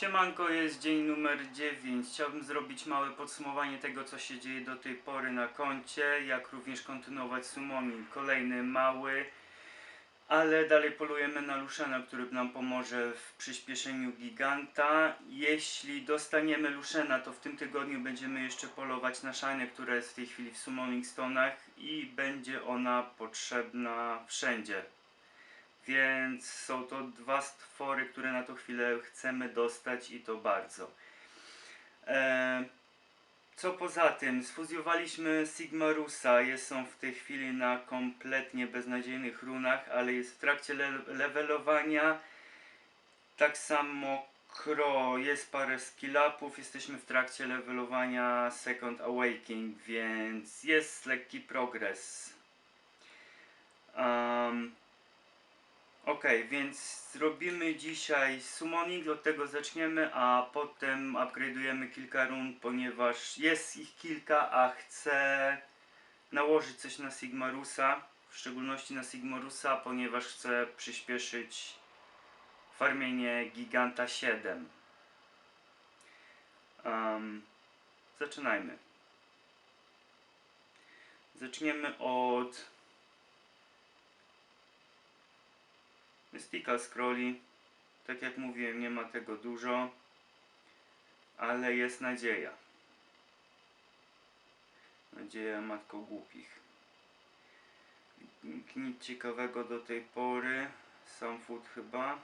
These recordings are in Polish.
Siemanko, jest dzień numer 9. Chciałbym zrobić małe podsumowanie tego, co się dzieje do tej pory na koncie, jak również kontynuować summoning. Kolejny mały, ale dalej polujemy na Luszena, który nam pomoże w przyspieszeniu giganta. Jeśli dostaniemy Luszena, to w tym tygodniu będziemy jeszcze polować na Shine, która jest w tej chwili w Summoning Stone'ach i będzie ona potrzebna wszędzie. Więc są to dwa stwory, które na tą chwilę chcemy dostać i to bardzo. E, co poza tym, sfuzjowaliśmy Sigmarusa, jest on w tej chwili na kompletnie beznadziejnych runach, ale jest w trakcie le levelowania. Tak samo Kro, jest parę skill-upów, jesteśmy w trakcie levelowania Second Awakening, więc jest lekki progres. Um, Ok, więc zrobimy dzisiaj summoning, od tego zaczniemy, a potem upgrade'ujemy kilka run, ponieważ jest ich kilka, a chcę nałożyć coś na Sigmarusa, w szczególności na Sigmarusa, ponieważ chcę przyspieszyć farmienie Giganta 7. Um, zaczynajmy. Zaczniemy od Mystical Scrolli, tak jak mówiłem, nie ma tego dużo, ale jest nadzieja. Nadzieja matko głupich. Nic ciekawego do tej pory. Sam food chyba.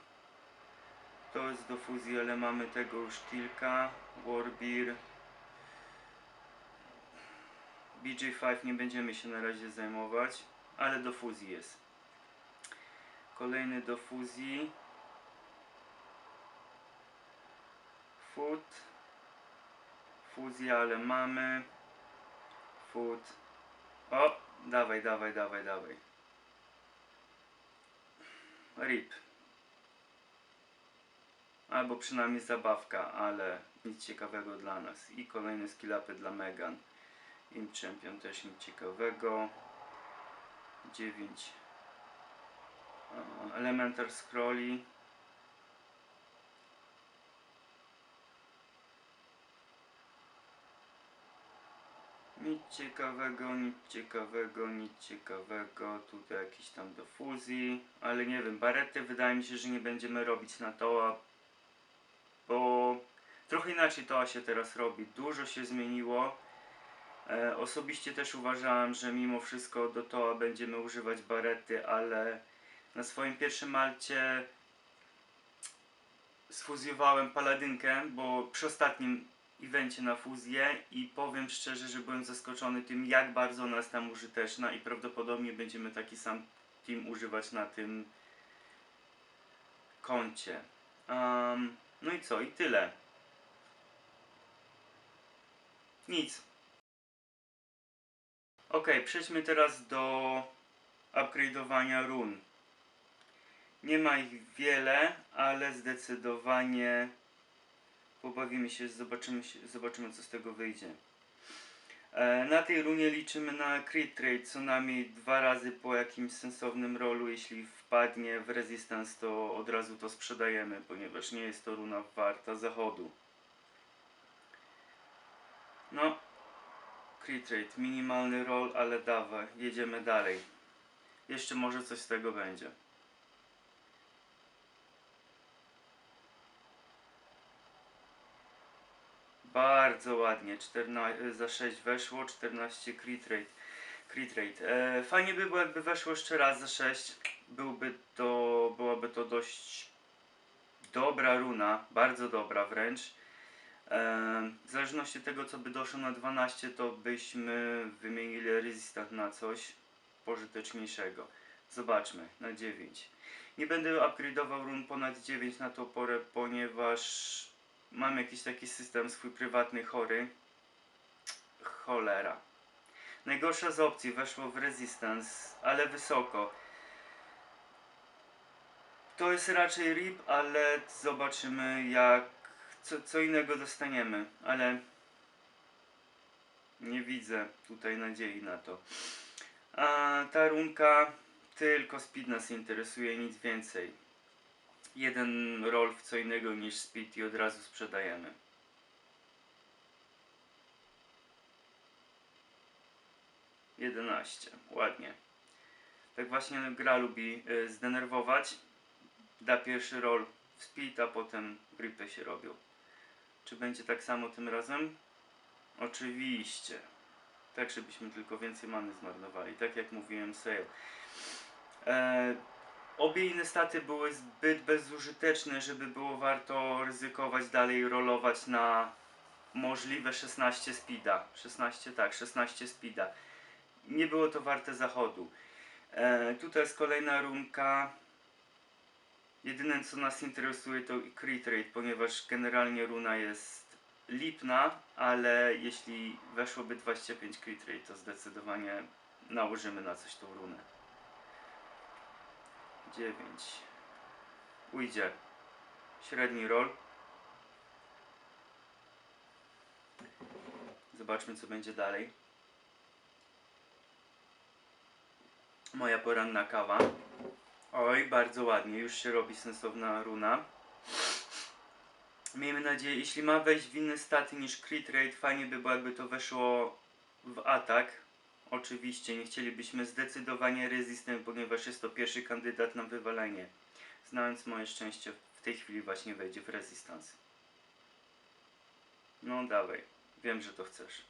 To jest do fuzji, ale mamy tego już kilka. Warbeer. BJ5 nie będziemy się na razie zajmować, ale do fuzji jest. Kolejny do fuzji. Food. Fuzja, ale mamy. Food. O, dawaj, dawaj, dawaj, dawaj. RIP. Albo przynajmniej zabawka, ale nic ciekawego dla nas. I kolejne skill-upy dla Megan. Im Champion też nic ciekawego. 9 E, Elementar Scrolli. Nic ciekawego, nic ciekawego, nic ciekawego. Tutaj jakiś tam do fuzji. Ale nie wiem, barety wydaje mi się, że nie będziemy robić na toa. Bo trochę inaczej toa się teraz robi. Dużo się zmieniło. E, osobiście też uważałem, że mimo wszystko do toa będziemy używać barety, ale na swoim pierwszym malcie sfuzjowałem paladynkę, bo przy ostatnim evencie na fuzję i powiem szczerze, że byłem zaskoczony tym, jak bardzo ona jest tam użyteczna i prawdopodobnie będziemy taki sam team używać na tym koncie. Um, no i co? I tyle. Nic. Ok, przejdźmy teraz do upgrade'owania run. Nie ma ich wiele, ale zdecydowanie pobawimy się, zobaczymy, się, zobaczymy co z tego wyjdzie. E, na tej runie liczymy na crit trade co najmniej dwa razy po jakimś sensownym rolu. Jeśli wpadnie w resistance, to od razu to sprzedajemy, ponieważ nie jest to runa warta zachodu. No, crit trade, minimalny roll, ale dawaj, jedziemy dalej. Jeszcze może coś z tego będzie. Bardzo ładnie, 14, za 6 weszło, 14 crit rate. Crit rate. E, fajnie by było jakby weszło jeszcze raz za 6. Byłby to, byłaby to dość dobra runa, bardzo dobra wręcz. E, w zależności od tego co by doszło na 12 to byśmy wymienili resistant na coś pożyteczniejszego. Zobaczmy, na 9. Nie będę upgrade'ował run ponad 9 na tą porę, ponieważ mam jakiś taki system swój prywatny chory. Cholera. Najgorsza z opcji weszło w Resistance, ale wysoko. To jest raczej RIP, ale zobaczymy jak co, co innego dostaniemy, ale nie widzę tutaj nadziei na to. A ta runka tylko speed nas interesuje, nic więcej. Jeden roll w co innego niż speed i od razu sprzedajemy. Jedenaście, ładnie. Tak właśnie gra lubi y, zdenerwować. Da pierwszy roll w speed, a potem gripy się robią. Czy będzie tak samo tym razem? Oczywiście. Tak, żebyśmy tylko więcej many zmarnowali. Tak jak mówiłem, sale. Obie inne staty były zbyt bezużyteczne, żeby było warto ryzykować dalej rolować na możliwe 16 speeda. 16, tak, 16 speeda. Nie było to warte zachodu. E, tutaj jest kolejna runka. Jedyne co nas interesuje to crit rate, ponieważ generalnie runa jest lipna, ale jeśli weszłoby 25 crit rate, to zdecydowanie nałożymy na coś tą runę. 9. Ujdzie. Średni roll. Zobaczmy co będzie dalej. Moja poranna kawa. Oj, bardzo ładnie, już się robi sensowna runa. Miejmy nadzieję, jeśli ma wejść w inne staty niż crit rate, fajnie by było jakby to weszło w atak. Oczywiście nie chcielibyśmy zdecydowanie resistent, ponieważ jest to pierwszy kandydat na wywalenie. Znając moje szczęście, w tej chwili właśnie wejdzie w resistance. No dawaj, wiem, że to chcesz.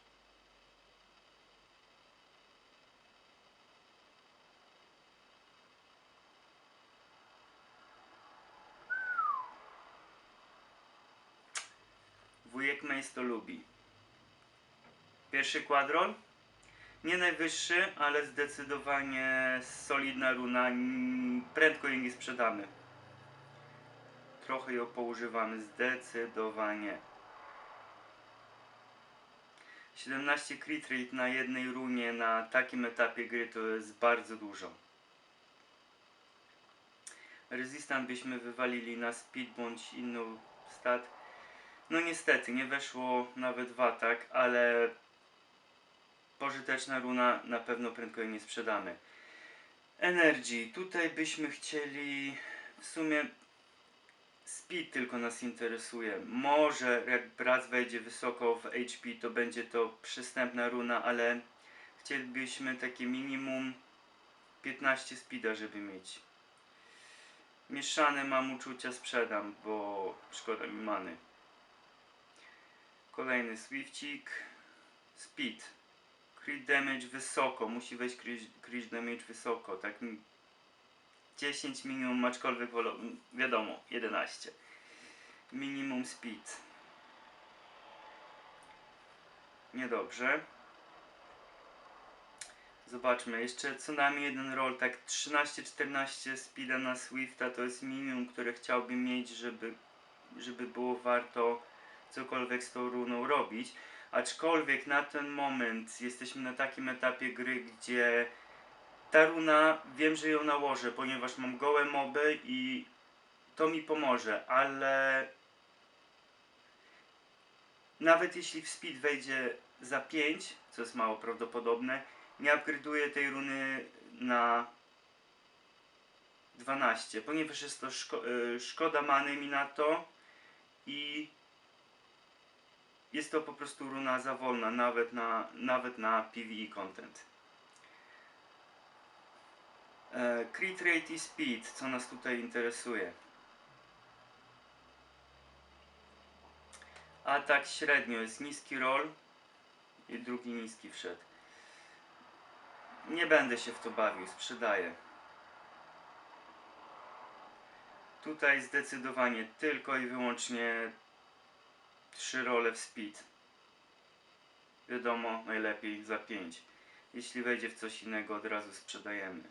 Wujek Mace to lubi. Pierwszy kwadrol. Nie najwyższy, ale zdecydowanie solidna runa. Prędko jej nie sprzedamy. Trochę ją poużywamy, zdecydowanie. 17 crit rate na jednej runie na takim etapie gry to jest bardzo dużo. Resistant byśmy wywalili na speed bądź inną stat. No niestety, nie weszło nawet w atak, ale pożyteczna runa, na pewno prędko jej nie sprzedamy. Energy, tutaj byśmy chcieli w sumie speed tylko nas interesuje. Może jak raz wejdzie wysoko w HP, to będzie to przystępna runa, ale chcielibyśmy takie minimum 15 speeda, żeby mieć. Mieszane mam uczucia, sprzedam, bo szkoda mi many. Kolejny Swiftik. Speed. Crit damage wysoko. Musi wejść crit, damage wysoko. Tak mi- 10 minimum, aczkolwiek wolą, wiadomo, 11. Minimum speed. Niedobrze. Zobaczmy, jeszcze co najmniej jeden roll, tak 13-14 speeda na Swifta to jest minimum, które chciałbym mieć, żeby, żeby było warto cokolwiek z tą runą robić. Aczkolwiek na ten moment jesteśmy na takim etapie gry, gdzie ta runa wiem, że ją nałożę, ponieważ mam gołe moby i to mi pomoże, ale nawet jeśli w speed wejdzie za 5, co jest mało prawdopodobne, nie upgrade'uję tej runy na 12, ponieważ jest to szko y, szkoda many mi na to i jest to po prostu runa za wolna, nawet na, nawet na PvE content. E, crit rate i speed, co nas tutaj interesuje. Atak średnio jest niski roll i drugi niski wszedł. Nie będę się w to bawił, sprzedaję. Tutaj zdecydowanie tylko i wyłącznie trzy role w speed. Wiadomo, najlepiej za 5. Jeśli wejdzie w coś innego, od razu sprzedajemy.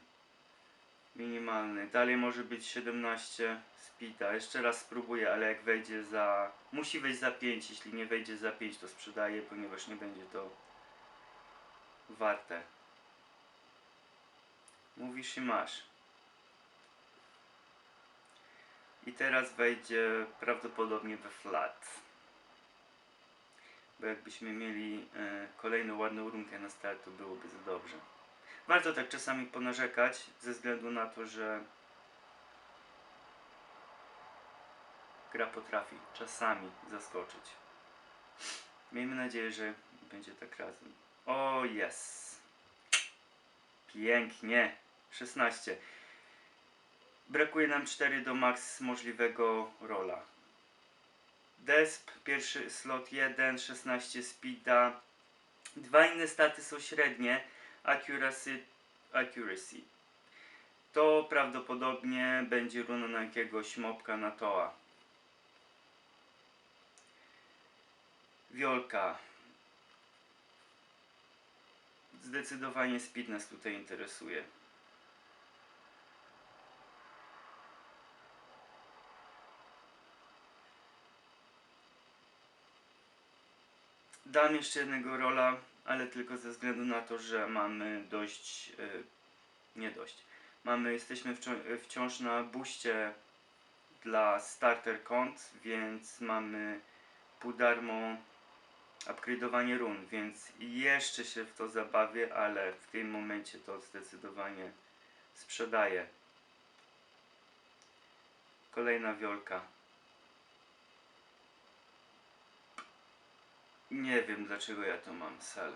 Minimalny. Dalej może być 17 speeda. Jeszcze raz spróbuję, ale jak wejdzie za... Musi wejść za 5. Jeśli nie wejdzie za 5, to sprzedaję, ponieważ nie będzie to warte. Mówisz i masz. I teraz wejdzie prawdopodobnie we flat. Bo jakbyśmy mieli e, kolejną ładną runkę na start, to byłoby za dobrze. Warto tak czasami ponarzekać, ze względu na to, że gra potrafi czasami zaskoczyć. Miejmy nadzieję, że będzie tak razem. O, jest. Pięknie. 16. Brakuje nam 4 do max możliwego rola. Desp, pierwszy slot 1, 16 speeda. Dwa inne staty są średnie. Accuracy, accuracy. To prawdopodobnie będzie runa na jakiegoś mopka na toa. Wiolka. Zdecydowanie speed nas tutaj interesuje. Dam jeszcze jednego rola, ale tylko ze względu na to, że mamy dość. y, nie dość. Mamy, jesteśmy wcią- wciąż na buście dla starter kont, więc mamy pół darmo upgrade'owanie run, więc jeszcze się w to zabawię, ale w tym momencie to zdecydowanie sprzedaję. Kolejna wiolka. Nie wiem dlaczego ja to mam, sal.